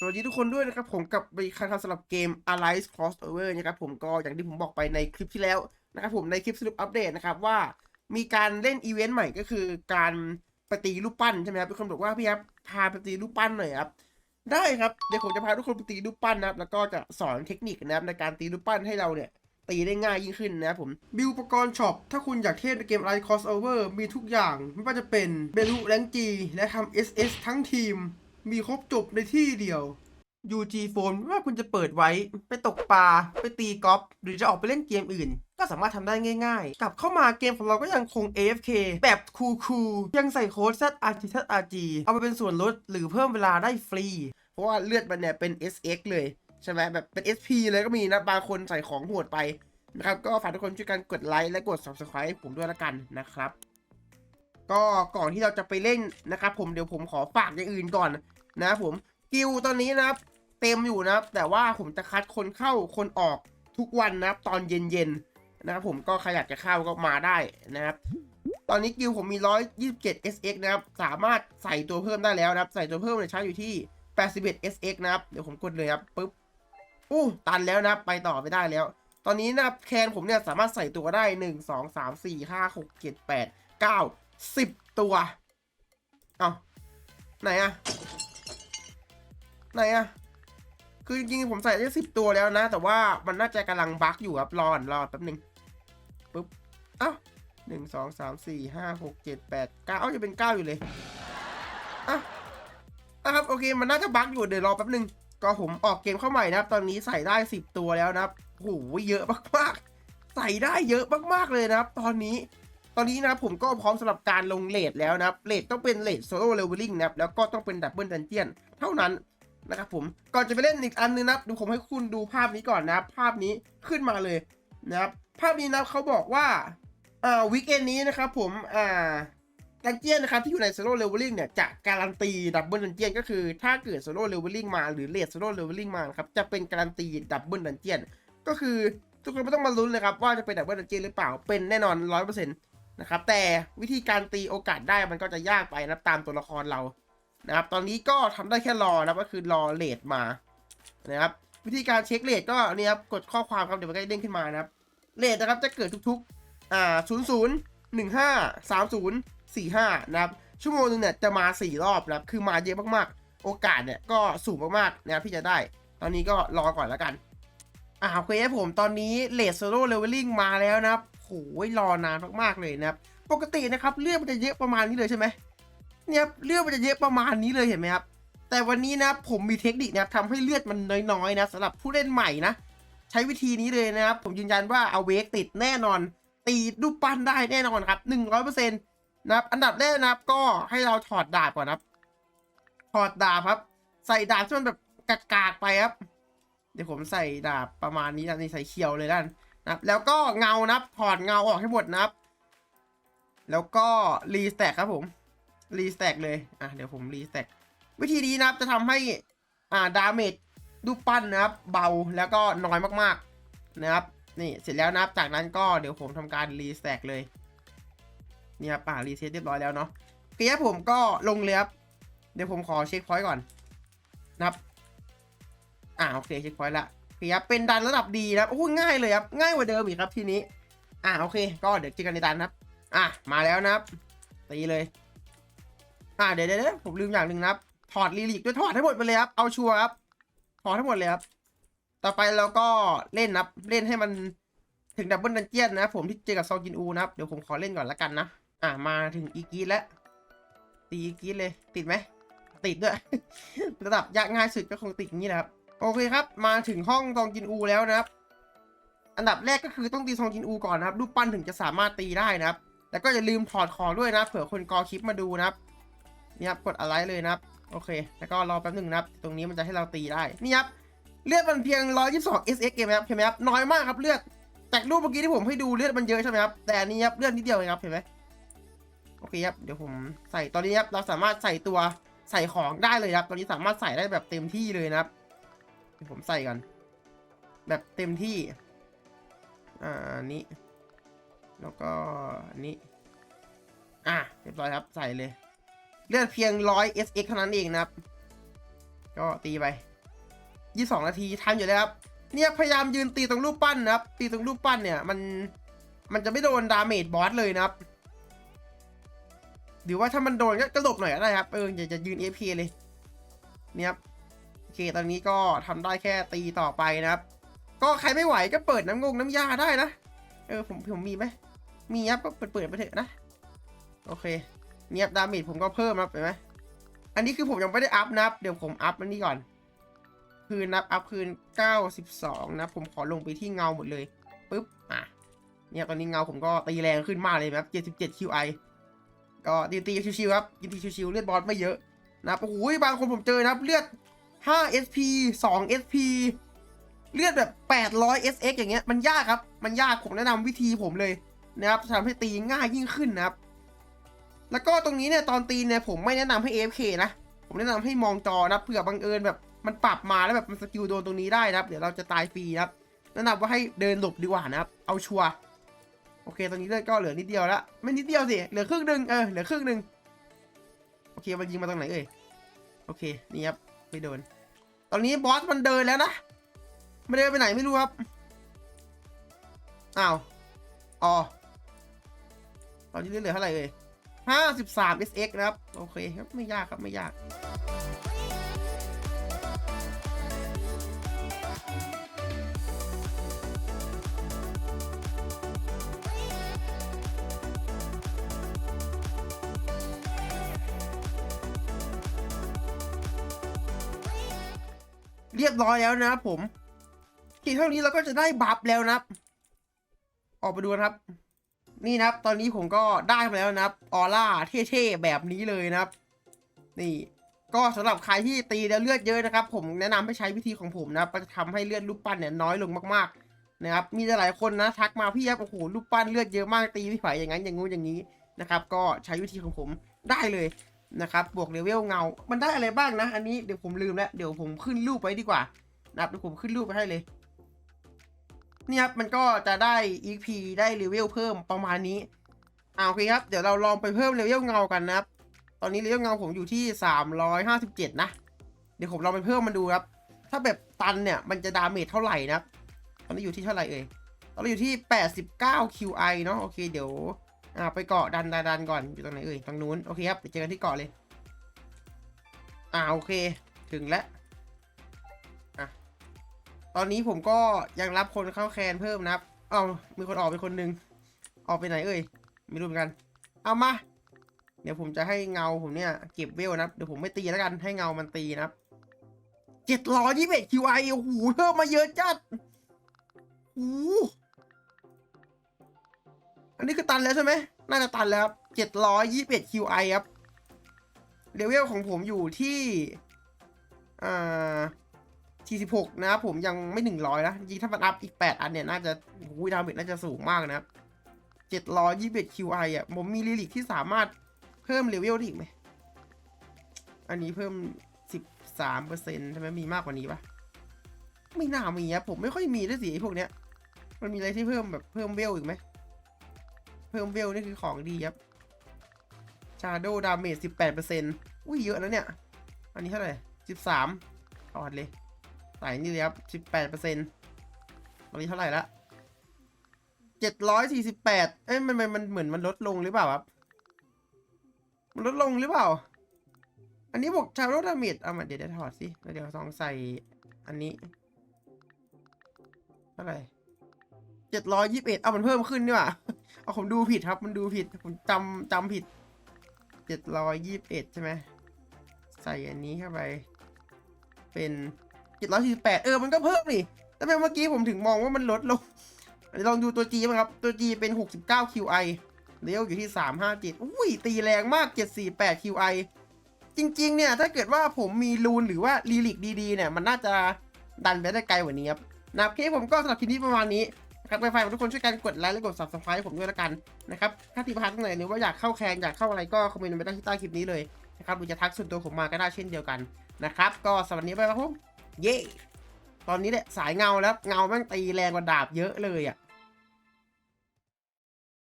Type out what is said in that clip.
สวัสดีทุกคนด้วยนะครับผมกับอีกครั้งครับสำหรับเกม Alliance Crossover นะครับผมก็อย่างที่ผมบอกไปในคลิปที่แล้วนะครับผมในคลิปสรุปอัปเดตนะครับว่ามีการเล่นอีเวนต์ใหม่ก็คือการปตีรูปปั้นใช่ไหมครับทุกคนบอกว่าพี่ครับพาไปตีรูปปั้นหน่อยครับได้ครับเดี๋ยวผมจะพาทุกคนไปตีรูปปั้นนะครับแล้วก็จะสอนเทคนิคนะครับในการตีรูปปั้นให้เราเนี่ยตีได้ง่ายยิ่งขึ้นนะครับผมบิวอุปกรณ์ช็อป ถ้าคุณอยากเทพในเกม Alice Crossover มีทุกอย่าง ไม่ว่าจะเป็นเบลูแรงจีและทำ SS ทั้งทีม มีครบจบในที่เดียว UG Phone ไม่ว่าคุณจะเปิดไว้ไปตกปลา ไปตีกอล์ฟหรือจะออกไปเล่นเกมอื่น ก็สามารถทำได้ง่ายๆ กลับเข้ามาเกมของเราก็ยังคง AFK แบบคูคูลๆยังใส่โค้ด ZRG ZRG เอาไปเป็นส่วนลดหรือเพิ่มเวลาได้ฟรี เพราะว่าเลือดมันเนี่ยเป็น SX เลย ใช่ไหมแบบเป็น SP เลยก็มีนะ บางคนใส่ของโหดไปนะครับก็ฝากทุกคนช่วยกันกดไลค์และกด Subscribe ผมด้วยละกันนะครับ ก็ก่อนที่เราจะไปเล่นนะครับผมเดี๋ยวผมขอฝากอย่างอื่นก่อน นะครับผมกิวตอนนี้นะครับ เต็มอยู่นะครับ แต่ว่าผมจะคัดคนเข้าคนออกทุกวันนะครับ ตอนเย็นๆนะครับผมก็ใครอยากจะเข้าก็มาได้นะครับ ตอนนี้กิวผมมี 127 SX นะครับ สามารถใส่ตัวเพิ่มได้แล้วนะครับ ใส่ตัวเพิ่มเนี่ยใช้อยู่ที่ 81 SX นะครับ เดี๋ยวผมกดเลยครับปุ๊บอู้ตันแล้วนะครับ ไปต่อไม่ได้แล้ว ตอนนี้นะครับแคนผมเนี่ยสามารถใส่ตัวได้ 1 2 3 4 5 6 7 8 9 10 ตัว เอาไหนอะ ไหนอะคือจริงๆผมใส่ได้สิบตัวแล้วนะ แต่ว่ามันน่าจะกำลังบั๊กอยู่ครับรอนรอแป๊บหนึ่งปุ๊บเอ้าหนึ่งสองสามสี่ห้าหกเจ็ดแปดเก้าเอ้าจะเป็นเก้าอยู่เลยอะอะครับโอเคมันน่าจะบั๊กอยู่เดี๋ยวรอแป๊บหนึ่งก็ผมออกเกมเข้าใหม่นะครับ ตอนนี้ใส่ได้สิบตัวแล้วนะครับโอ้โหเยอะมากๆ ใส่ได้เยอะมากๆเลยนะครับ ตอนนี้ตอนนี้นะครับผมก็พร้อมสำหรับการลงเลทแล้วนะครับเลทต้องเป็นเลทโซโล่เลเวลลิ่งนะครับแล้วก็ต้องเป็นดับเบิลดันเจียนเท่านั้น นะครับผมก่อนจะไปเล่นอีกอันนึงนับดูผมให้คุณดูภาพนี้ก่อนนะภาพนี้ขึ้นมาเลยนะครับภาพนี้นับเขาบอกว่าอ่าวีคเอนนี้นะครับผมอ่าดันเจียนนะครับที่อยู่ในโซโล่เลเวลลิ่งเนี่ยจะการันตีดับเบิลดันเจียนก็คือถ้าเกิดโซโล่เลเวลลิ่งมาหรือเลทโซโล่เลเวลลิ่งมาครับจะเป็นการันตีดับเบิลดันเจียนก็คือทุกคนไม่ต้องมาลุ้นเลยครับว่าจะเป็นดับเบิลดันเจียนหรือเปล่าเป็นแน่นอนร้อยเปอร์เซ็นต์นะครับแต่วิธีการตีโอกาสได้มันก็จะยากไปนะตามตัวละครเรา นะครับตอนนี้ก็ทำได้แค่รอนะครับก็คือรอเลทมานะครับวิธีการเช็คเลทก็นี่ครับกดข้อความครับเดี๋ยวมันก็จะเด้งขึ้นมานะครับเลทนะครับจะเกิดทุกๆอ่าศูนย์ศูนย์หนึ่งห้าสามศูนย์สี่ห้านะครับชั่วโมงนึงเนี่ยจะมาสี่รอบนะครับคือมาเยอะมากๆ โอกาสเนี่ยก็สูงมากๆนะครับที่จะได้ ตอนนี้ก็รอก่อนแล้วกันอ่าโอเคครับผมตอนนี้เลทโซโล่เลเวลลิ่งมาแล้วนะครับโหยรอนานมากๆเลยนะครับปกตินะครับเลือดมันจะเยอะประมาณนี้เลยใช่ไหม เนี่ยเลือดมันจะเยอะประมาณนี้เลยเห็นไหมครับ แต่วันนี้นะผมมีเทคนิคนะครับทำให้เลือดมันน้อยๆนะสำหรับผู้เล่นใหม่นะ ใช้วิธีนี้เลยนะครับ ผมยืนยันว่าเอาเวกติดแน่นอน ตีรูปปั้นได้แน่นอนครับหนึ่งร้อยเปอร์เซ็นต์นะครับ อันดับแรกนะครับก็ให้เราถอดดาบก่อนครับ ถอดดาบครับ ใส่ดาบที่มันแบบกากๆไปครับ เดี๋ยวผมใส่ดาบประมาณนี้นะนี่ใส่เขียวเลยด้านนะครับ แล้วก็เงานะครับถอดเงาออกให้หมดนะครับ แล้วก็รีสแต็กครับผม รีสแต็กเลย อะเดี๋ยวผมรีสแต็กวิธีนี้นะครับจะทำให้อ่าดาเมจรูปปั้นนะครับ เบาแล้วก็น้อยมากๆนะครับนี่เสร็จแล้วนะครับจากนั้นก็เดี๋ยวผมทำการรีสแต็กเลยนี่ครับอ่ารีเซ็ตเรียบร้อยแล้วเนาะเกียร์ผมก็ลงเลยครับเดี๋ยวผมขอเช็คพอยต์ก่อนนะครับอ่าโอเคเช็คพอยต์ละเกียร์เป็นดันระดับดีนะครับโอ้โหง่ายเลยครับง่ายกว่าเดิมอีกครับทีนี้ อ่าโอเค ก็เดี๋ยวเจอกันในดันนะครับ อะมาแล้วนะครับตีเลย อ่าเดี๋ยวเดี๋ยวผมลืมอย่างหนึ่งนะครับ ถอดลีลิกด้วยถอดให้หมดไปเลยครับ เอาชัวร์ครับ ถอดให้หมดเลยครับ ต่อไปเราก็เล่นนะครับ เล่นให้มันถึงดับเบิลดันเจียนนะครับผมที่เจอกับซอกินอูนะครับ เดี๋ยวผมขอเล่นก่อนละกันนะ อ่ามาถึงอีกีแล้ว ตีอีกีเลย ติดไหม ติดด้วย ระดับยากง่ายสุดก็คงติดอย่างนี้นะครับ โอเคครับ มาถึงห้องซองกินอูแล้วนะครับ อันดับแรกก็คือต้องตีซองกินอูก่อนนะครับ รูปปั้นถึงจะสามารถตีได้นะครับ แล้วก็อย่าลืมถอดของด้วยนะ เผื่อคนกอคลิปมาดูนะครับ นี่ครับกดอะไรเลยนะครับโอเค แล้วก็รอแป๊บหนึ่งนะครับ ตรงนี้มันจะให้เราตีได้ นี่ครับ เลือดมันเพียง 122 SX เองครับเห็นไหมครับน้อยมากครับเลือดจากรูปเมื่อกี้ที่ผมให้ดูเลือดมันเยอะใช่ไหมครับแต่นนี้ครับเลือดนิดเดียวเองครับเห็นไหมโอเคครับเดี๋ยวผมใส่ตอนนี้ครับเราสามารถใส่ตัวใส่ของได้เลยครับ ตอนนี้สามารถใส่ได้แบบเต็มที่เลยนะครับเดี๋ยวผมใส่ก่อนแบบเต็มที่อ่านนี้แล้วก็อันนี้อะเรียบร้อยครับใส่เลย เลือดเพียง100 SX เท่านั้นเองนะครับ ก็ตีไปยี่สองนาทีทันอยู่แล้วครับ เนี่ยพยายามยืนตีตรงรูปปั้นนะครับ ตีตรงรูปปั้นเนี่ยมันมันจะไม่โดนดาเมจบอสเลยนะครับ หรือว่าถ้ามันโดนก็กระดบหน่อยก็ได้ครับเอออย่าจะยืน AP เลยเนี่ยครับโอเคตอนนี้ก็ทำได้แค่ตีต่อไปนะครับ ก็ใครไม่ไหวก็เปิดน้ำงงน้ำยาได้นะ เออผมผมมีไหมมีครับก็เปิดเปิดไปเถอะนะ โอเค เนี่ยดาเมจผมก็เพิ่มครับเห็นไหมอันนี้คือผมยังไม่ได้อัพนะครับ เดี๋ยวผมอัพอันนี้ก่อน คืนนับอัพคืน 92 นะ ผมขอลงไปที่เงาหมดเลยปุ๊บอะเนี่ยตอนนี้เงาผมก็ตีแรงขึ้นมากเลยครับ77 QI ก็ตีตีชิวๆครับตีตีชิวๆเลือดบอสไม่เยอะนะโอ้โหบางคนผมเจอนะครับเลือด5 SP 2 SP เลือดแบบ800 SX อย่างเงี้ยมันยากครับ มันยากผมแนะนำวิธีผมเลยนะครับทำให้ตีง่ายยิ่งขึ้นนะครับ แล้วก็ตรงนี้เนี่ยตอนตีนเนี่ยผมไม่แนะนำให้ AFK นะ ผมแนะนำให้มองจอนะเผื่อบังเอิญแบบมันปรับมาแล้วแบบมันสกิลโดนตรงนี้ได้นะครับ เดี๋ยวเราจะตายฟรีนะครับแนะนำว่าให้เดินหลบดีกว่านะครับ เอาชัวร์โอเค ตอนนี้เลือดก็เหลือนิดเดียวแล้วไม่นิดเดียวสิเหลือครึ่งหนึ่งเออเหลือครึ่งหนึ่งโอเคมันยิงมาตรงไหนเอ่ยโอเคนี่ครับไม่โดน ตอนนี้บอสมันเดินแล้วนะไม่เดินไปไหนไม่รู้ครับอ้าวอ๋อตอนนี้เลือดเหลือเท่าไหร่เอ่ย ห้าสิบสาม SX นะครับ โอเคครับ ไม่ยากครับ ไม่ยากเรียบร้อยแล้วนะครับผมทีเท่านี้เราก็จะได้บัฟแล้วนะครับ ออกไปดูนะครับ นี่นะครับตอนนี้ผมก็ได้มาแล้วนะครับออร่าเท่ๆแบบนี้เลยนะครับ นี่ ก็สำหรับใครที่ตีแล้วเลือดเยอะนะครับ ผมแนะนำให้ใช้วิธีของผมนะครับจะทำให้เลือดรูปปั้นเนี่ยน้อยลงมากๆนะครับ มีหลายคนนะทักมาพี่ครับโอ้โหรูปปั้นเลือดเยอะมากตีไม่ไหวอย่างนั้นอย่างงู้นอย่างนี้นะครับ ก็ใช้วิธีของผมได้เลยนะครับ บวกเลเวลเงา มันได้อะไรบ้างนะ อันนี้เดี๋ยวผมลืมแล้ว เดี๋ยวผมขึ้นรูปไว้ดีกว่านะครับเดี๋ยวผมขึ้นรูปไปให้เลย นี่ครับมันก็จะได้ EP ได้เลเวลเพิ่มประมาณนี้อ่าโอเคครับ เดี๋ยวเราลองไปเพิ่มเลเวลเงากันนะครับ ตอนนี้เลเวลเงาผมอยู่ที่ 357 นะ เดี๋ยวผมลองไปเพิ่มมันดูครับ ถ้าแบบตันเนี่ยมันจะดาเมจเท่าไหร่นะครับ ตอนนี้อยู่ที่เท่าไหร่เอ่ย ตอนนี้อยู่ที่ 89 QI เนาะโอเคเดี๋ยวอ่าไปเกาะดันดันดันก่อนอยู่ตรงไหนเอ่ยตรงนู้นโอเคครับเดี๋ยวเจอกันที่เกาะเลย อ่าโอเค ถึงแล้ว ตอนนี้ผมก็ยังรับคนเข้าแคนเพิ่มนะครับเอามีคนออกไปคนหนึ่งออกไปไหนเอ่ย ไม่รู้เหมือนกัน เอามา เดี๋ยวผมจะให้เงาผมเนี่ยเก็บเวลนะเดี๋ยวผมไม่ตีแล้วกัน ให้เงามันตีนะครับเจ็ดร้อยยี่สิบเอ็ด QI โอ้โหเพิ่มมาเยอะจัดโอ้โอันนี้คือตันแล้วใช่ไหม น่าจะตันแล้วครับเจ็ดร้อยยี่สิบเอ็ด QI ครับเลเวลของผมอยู่ที่ อ่า 46 นะครับผมยังไม่ 100 นะจริงถ้ามันอัพอีก 8 อันเนี่ย น่าจะหูยดาเมจน่าจะสูงมากนะครับ721 QI อะ ผมมีลิลิกที่สามารถเพิ่มเลเวลได้อีกไหม อันนี้เพิ่ม 13%ใช่ไหมมีมากกว่านี้ปะไม่น่ามีครับผมไม่ค่อยมีด้วยสิไอ้พวกเนี้ย มันมีอะไรที่เพิ่มแบบเพิ่มเวลอีกไหม เพิ่มเวลนี่คือของดีครับ Shadow Damage 18%อุ้ยเยอะนะเนี่ย อันนี้เท่าไหร่ 13ถอดเลย ใส่นี่เลยครับสิบแปดเปอร์เซ็นต์ตอนนี้เท่าไหร่ละเจ็ดร้อยสี่สิบแปดเอ้ยมันมันมันเหมือนมันลดลงหรือเปล่าครับ มันลดลงหรือเปล่า อันนี้บอกชาวโรดามิดเอามาเดี๋ยวเดี๋ยวถอดสิแล้วเดี๋ยวลองใส่อันนี้ เท่าไหร่เจ็ดร้อยยี่สิบเอ็ดเอามันเพิ่มขึ้นดีกว่าเอาผมดูผิดครับ มันดูผิดผมจำจำผิดเจ็ดร้อยยี่สิบเอ็ดใช่ไหมใส่อันนี้เข้าไป เป็น 748 เออ มันก็เพิ่มนี่แต่เมื่อกี้ผมถึงมองว่ามันลดลง ลองดูตัว G มั้งครับ ตัว G เป็น 69 QI เลี้ยวอยู่ที่ 357 อุ้ย ตีแรงมาก 748 QI จริง ๆ เนี่ย ถ้าเกิดว่าผมมีรูนหรือว่าลีลิกดีๆ เนี่ย มันน่าจะดันไปได้ไกลกว่านี้ครับนะครับผมก็สำหรับคลิปนี้ประมาณนี้นะครับไปฝากทุกคนช่วยกันกดไลค์และกด subscribe ผมด้วยละกันนะครับ ถ้าติดพันตรงไหนหรือว่าอยากเข้าแคนอยากเข้าอะไรก็คอมเมนต์ไว้ได้ที่ใต้คลิปนี้เลยนะครับหรือจะทักส่วนตัวผมมาก็ได้เช่นเดียวกันนะครับ ก็สำหรับวันนี้ไปครับผม เย่ตอนนี้แหละสายเงาแล้วเงาแม่งตีแรงกว่าดาบเยอะเลยอะ